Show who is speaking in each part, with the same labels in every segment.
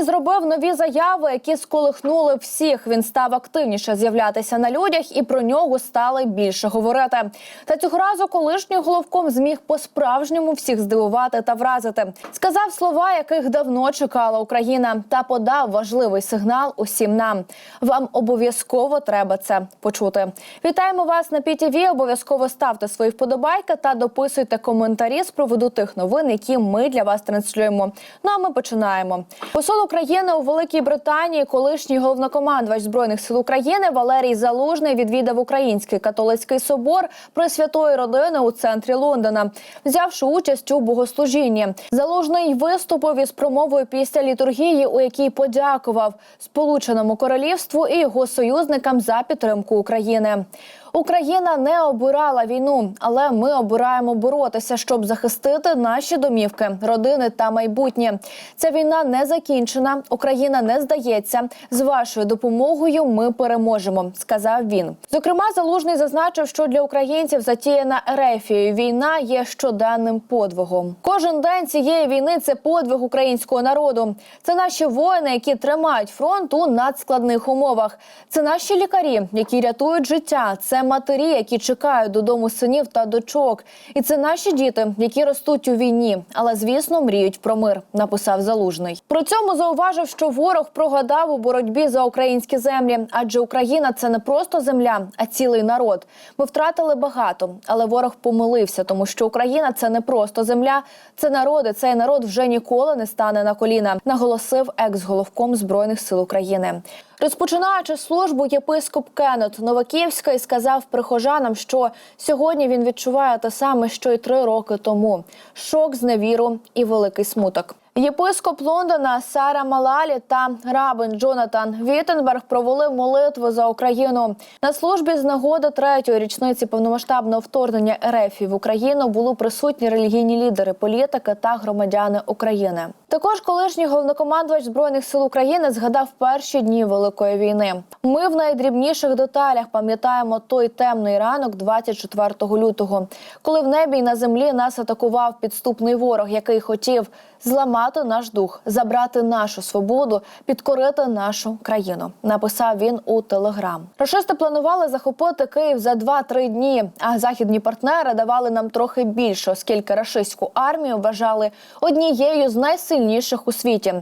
Speaker 1: Зробив нові заяви, які сколихнули всіх. Він став активніше з'являтися на людях, і про нього стали більше говорити. Та цього разу колишній головком зміг по-справжньому всіх здивувати та вразити. Сказав слова, яких давно чекала Україна, та подав важливий сигнал усім нам. Вам обов'язково треба це почути. Вітаємо вас на ПІТІВІ. Обов'язково ставте свої вподобайки та дописуйте коментарі з приводу тих новин, які ми для вас транслюємо. Ну а ми починаємо. Посол України у Великій Британії, колишній головнокомандувач збройних сил України Валерій Залужний відвідав Український католицький собор Пресвятої родини у центрі Лондона, взявши участь у богослужінні. Залужний виступив із промовою після літургії, у якій подякував Сполученому Королівству і його союзникам за підтримку України. Україна не обирала війну, але ми обираємо боротися, щоб захистити наші домівки, родини та майбутнє. Ця війна не закінчена. Україна не здається. З вашою допомогою ми переможемо, сказав він. Зокрема, залужний зазначив, що для українців затіяна Ерефією війна є щоденним подвигом. Кожен день цієї війни це подвиг українського народу. Це наші воїни, які тримають фронт у надскладних умовах. Це наші лікарі, які рятують життя. Це матері, які чекають додому синів та дочок. І це наші діти, які ростуть у війні, але звісно мріють про мир. Написав залужний. При цьому зауважив, що ворог прогадав у боротьбі за українські землі, адже Україна це не просто земля, а цілий народ. Ми втратили багато, але ворог помилився, тому що Україна це не просто земля, це народи. Цей народ вже ніколи не стане на коліна. Наголосив екс-головком збройних сил України. Розпочинаючи службу, єпископ Кеннет Новаківський сказав прихожанам, що сьогодні він відчуває те саме, що й три роки тому: шок, зневіру і великий смуток. Єпископ Лондона Сара Малалі та рабин Джонатан Віттенберг провели молитву за Україну на службі з нагоди третьої річниці повномасштабного вторгнення РФ в Україну були присутні релігійні лідери, політики та громадяни України. Також колишній головнокомандувач збройних сил України згадав перші дні великої війни. Ми в найдрібніших деталях пам'ятаємо той темний ранок, 24 лютого, коли в небі й на землі нас атакував підступний ворог, який хотів зламати наш дух, забрати нашу свободу, підкорити нашу країну. Написав він у телеграм. Рашисти планували захопити Київ за 2-3 дні. А західні партнери давали нам трохи більше, оскільки рашистську армію вважали однією з найсильніших у світі.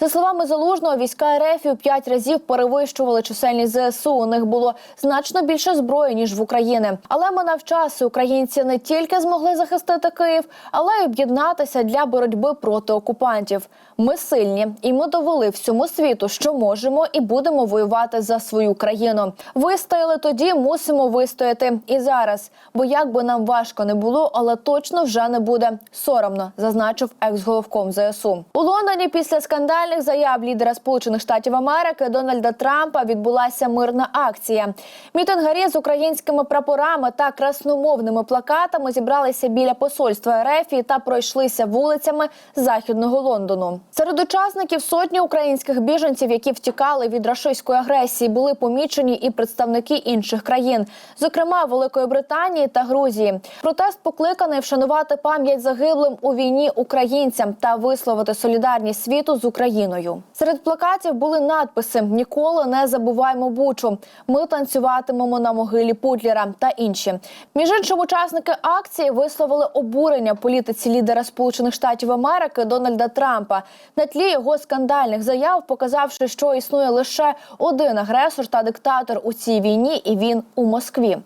Speaker 1: За словами залужного, війська РФ у п'ять разів перевищували чисельність ЗСУ. У них було значно більше зброї ніж в Україні. Але ми навчаси українці не тільки змогли захистити Київ, але й об'єднатися для боротьби проти окупантів. Ми сильні, і ми довели всьому світу, що можемо і будемо воювати за свою країну. Вистояли тоді, мусимо вистояти і зараз. Бо як би нам важко не було, але точно вже не буде соромно, зазначив екс-головком ЗСУ. У Лондоні після скандальних заяв лідера Сполучених Штатів Америки Дональда Трампа відбулася мирна акція. Мітингарі з українськими прапорами та красномовними плакатами зібралися біля посольства РФ та пройшлися вулицями західного Лондону. Серед учасників сотні українських біженців, які втікали від рашистської агресії, були помічені і представники інших країн, зокрема Великої Британії та Грузії. Протест покликаний вшанувати пам'ять загиблим у війні українцям та висловити солідарність світу з Україною. Серед плакатів були надписи Ніколи не забуваймо Бучу. Ми танцюватимемо на могилі Путлера та інші. Між іншим, учасники акції висловили обурення політиці лідера Сполучених Штатів Америки Дональда Трампа на тлі його скандальних заяв, показавши, що існує лише один агресор та диктатор у цій війні, і він у Москві.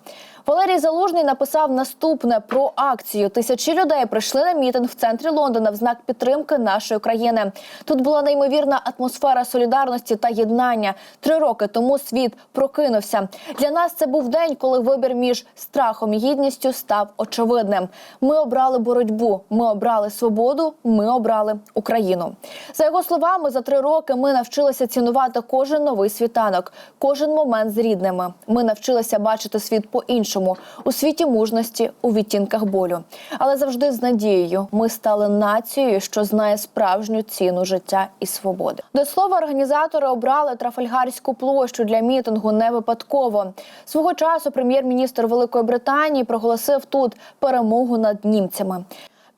Speaker 1: Валерій Залужний написав наступне про акцію. Тисячі людей прийшли на мітинг в центрі Лондона в знак підтримки нашої країни. Тут була неймовірна атмосфера солідарності та єднання. Три роки тому світ прокинувся. Для нас це був день, коли вибір між страхом і гідністю став очевидним. Ми обрали боротьбу, ми обрали свободу, ми обрали Україну. За його словами, за три роки ми навчилися цінувати кожен новий світанок, кожен момент з рідними. Ми навчилися бачити світ по іншому у світі мужності, у відтінках болю, але завжди з надією. Ми стали нацією, що знає справжню ціну життя і свободи. До слова, організатори обрали Трафальгарську площу для мітингу не випадково. Свого часу прем'єр-міністр Великої Британії проголосив тут перемогу над німцями.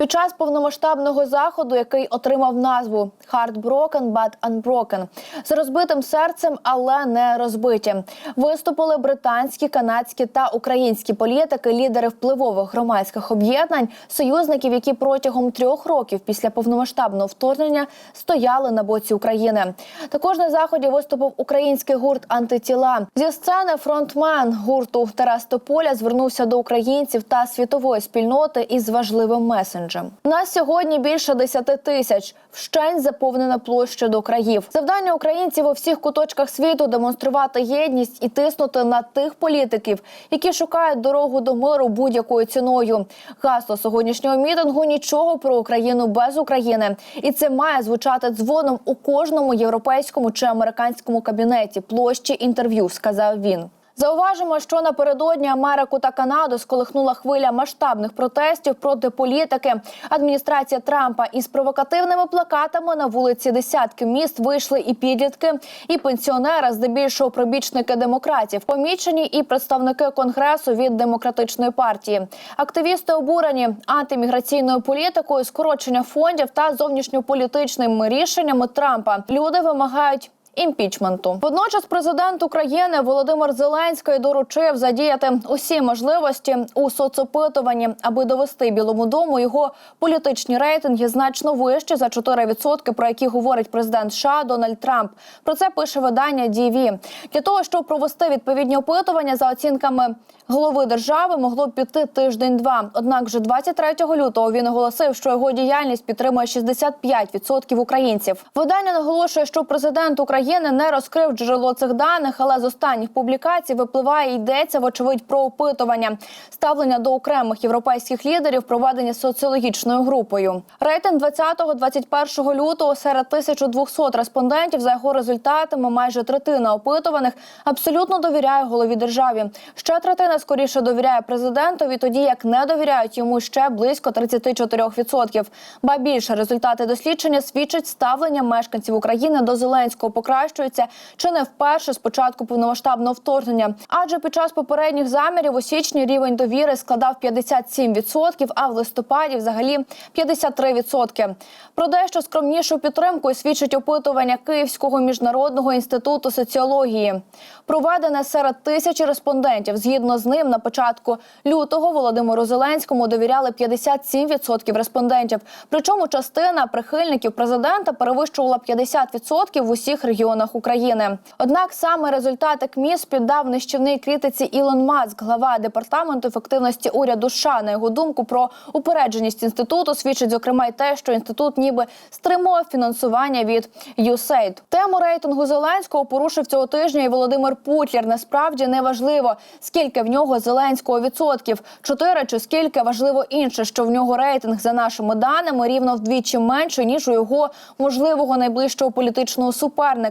Speaker 1: Під час повномасштабного заходу, який отримав назву «Heartbroken, but unbroken», з розбитим серцем, але не розбиті, виступили британські, канадські та українські політики, лідери впливових громадських об'єднань, союзників, які протягом трьох років після повномасштабного вторгнення стояли на боці України. Також на заході виступив український гурт антитіла зі сцени. Фронтмен гурту Тарас Тополя звернувся до українців та світової спільноти із важливим месенджем. Нас сьогодні більше 10 тисяч. Вщень заповнена площа до країв. Завдання українців у всіх куточках світу демонструвати єдність і тиснути на тих політиків, які шукають дорогу до миру будь-якою ціною. Гасло сьогоднішнього мітингу нічого про Україну без України, і це має звучати дзвоном у кожному європейському чи американському кабінеті площі інтерв'ю. Сказав він. Зауважимо, що напередодні Америку та Канаду сколихнула хвиля масштабних протестів проти політики. Адміністрація Трампа із провокативними плакатами на вулиці десятки міст вийшли і підлітки, і пенсіонери, здебільшого пробічники демократів, помічені і представники конгресу від демократичної партії. Активісти обурені антиміграційною політикою, скорочення фондів та зовнішньополітичними рішеннями Трампа. Люди вимагають імпічменту. Водночас президент України Володимир Зеленський доручив задіяти усі можливості у соцопитуванні, аби довести Білому дому його політичні рейтинги значно вищі за 4%, про які говорить президент США Дональд Трамп. Про це пише видання DV. Для того щоб провести відповідні опитування за оцінками голови держави, могло б піти тиждень-два. Однак, вже 23 лютого він оголосив, що його діяльність підтримує 65% українців. Видання наголошує, що президент України не розкрив джерело цих даних, але з останніх публікацій випливає йдеться вочевидь про опитування ставлення до окремих європейських лідерів, проведені соціологічною групою. Рейтинг 20-21 лютого серед 1200 респондентів за його результатами майже третина опитуваних абсолютно довіряє голові державі. Ще третина скоріше довіряє президентові, тоді як не довіряють йому ще близько 34%. Ба більше результати дослідження свідчать ставлення мешканців України до Зеленського покращується чи не вперше з початку повномасштабного вторгнення. Адже під час попередніх замірів у січні рівень довіри складав 57%, а в листопаді взагалі 53%. Про дещо скромнішу підтримку свідчить опитування Київського міжнародного інституту соціології. Проведене серед тисячі респондентів. Згідно з ним, на початку лютого Володимиру Зеленському довіряли 57% респондентів. Причому частина прихильників президента перевищувала 50% в усіх регіонах України. Однак саме результати КМІС піддав нищівній критиці Ілон Маск, глава департаменту ефективності уряду США. На його думку про упередженість інституту свідчить зокрема й те, що інститут ніби стримував фінансування від USAID. Тему рейтингу Зеленського порушив цього тижня і Володимир Путлер. Насправді не важливо, скільки в нього зеленського відсотків, чотири чи скільки важливо інше, що в нього рейтинг за нашими даними рівно вдвічі менше ніж у його можливого найближчого політичного суперника.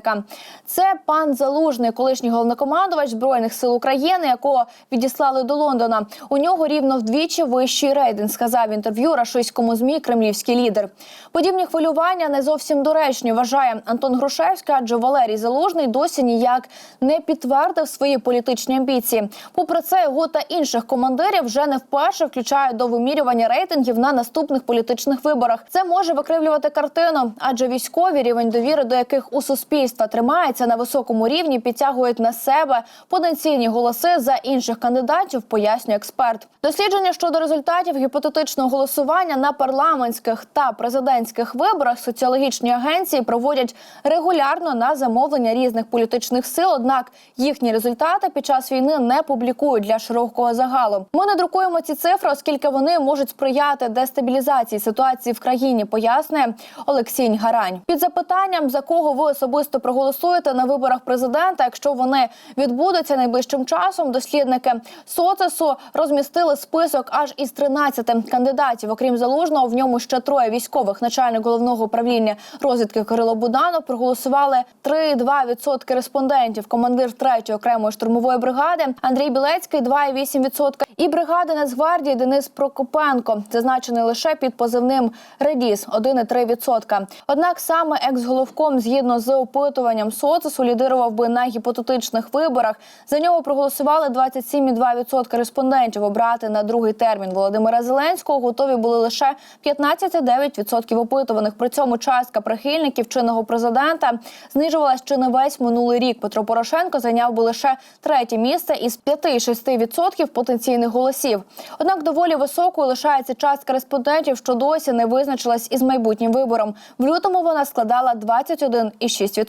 Speaker 1: Це пан Залужний, колишній головнокомандувач збройних сил України, якого відіслали до Лондона. У нього рівно вдвічі вищий рейтинг, сказав в інтерв'ю рашистському змі кремлівський лідер. Подібні хвилювання не зовсім доречні. Вважає Антон Грушевський, адже Валерій Залужний досі ніяк не підтвердив свої політичні амбіції. Попри це, його та інших командирів вже не вперше включають до вимірювання рейтингів на наступних політичних виборах. Це може викривлювати картину, адже військові рівень довіри, до яких у суспільства тримається на високому рівні, підтягують на себе потенційні голоси за інших кандидатів, пояснює експерт. Дослідження щодо результатів гіпотетичного голосування на парламентських та президентських виборах соціологічні агенції проводять регулярно на замовлення різних політичних сил. Однак їхні результати під час війни не публікують для широкого загалу. Ми не друкуємо ці цифри, оскільки вони можуть сприяти дестабілізації ситуації в країні. Пояснює Олексій Гарань. Під запитанням за кого ви особисто проголосуєте на виборах президента, якщо вони відбудуться найближчим часом, дослідники соцесу розмістили список аж із 13 кандидатів. Окрім залужного, в ньому ще троє військових. Начальник головного управління розвідки Кирило Буданов проголосували 3,2% респондентів. Командир 3-ї окремої штурмової бригади Андрій Білецький 2,8%. І бригади Нацгвардії Денис Прокопенко, зазначений лише під позивним Редіс 1,3%. Однак саме екс-головком, згідно з опитуванням, опитуванням соцсу лідирував би на гіпотетичних виборах. За нього проголосували 27,2% респондентів. Обрати на другий термін Володимира Зеленського готові були лише 15,9% опитуваних. При цьому частка прихильників чинного президента знижувалась чи не весь минулий рік. Петро Порошенко зайняв би лише третє місце із 5,6% потенційних голосів. Однак доволі високою лишається частка респондентів, що досі не визначилась із майбутнім вибором. В лютому вона складала 21,6%.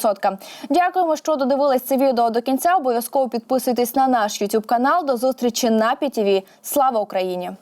Speaker 1: Дякуємо, що додивились це відео до кінця. Обов'язково підписуйтесь на наш YouTube канал. До зустрічі на ПІТІВІ. Слава Україні!